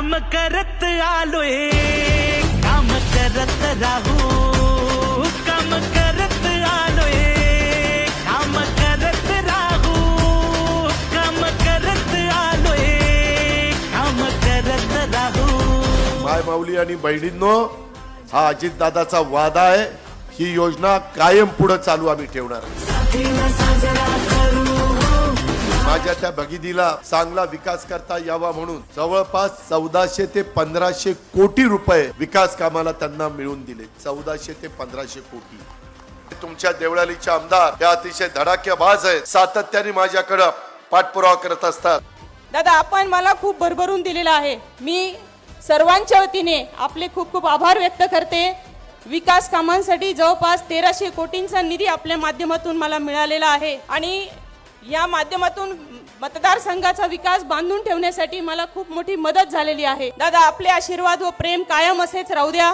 काम करत आलोय. काम करत राहू. काम करत आलोय. काम करत राहू. काम करत आलोय. काम करत राहू. माय माऊली आणि बहिणींनो हा अजितदादाचा वादा आहे. ही योजना कायम पुढे चालू आम्ही ठेवणार. माझ्या त्या भगिनीला चांगला विकास करता यावा म्हणून जवळपास चौदाशे ते पंधराशे कोटी रुपये विकास कामाला त्यांना मिळवून दिले. चौदाशे ते पंधराशे कोटी. तुमच्या देवळालीचे आमदार हे अतिशय धडाक्याबाज आहे सातत्याने माझ्याकडं पाठपुरावा करत असतात. दादा आपण मला खूप भरभरून दिलेला आहे. मी सर्वांच्या वतीने आपले खूप खूप आभार व्यक्त करते. विकास कामांसाठी जवळपास तेराशे कोटींचा निधी आपल्या माध्यमातून मला मिळालेला आहे. आणि या माध्यमातून मतदारसंघाचा विकास बांधून ठेवण्यासाठी मला खूप मोठी मदत झालेली आहे. दादा आपले आशीर्वाद व प्रेम कायम असेच राहू द्या.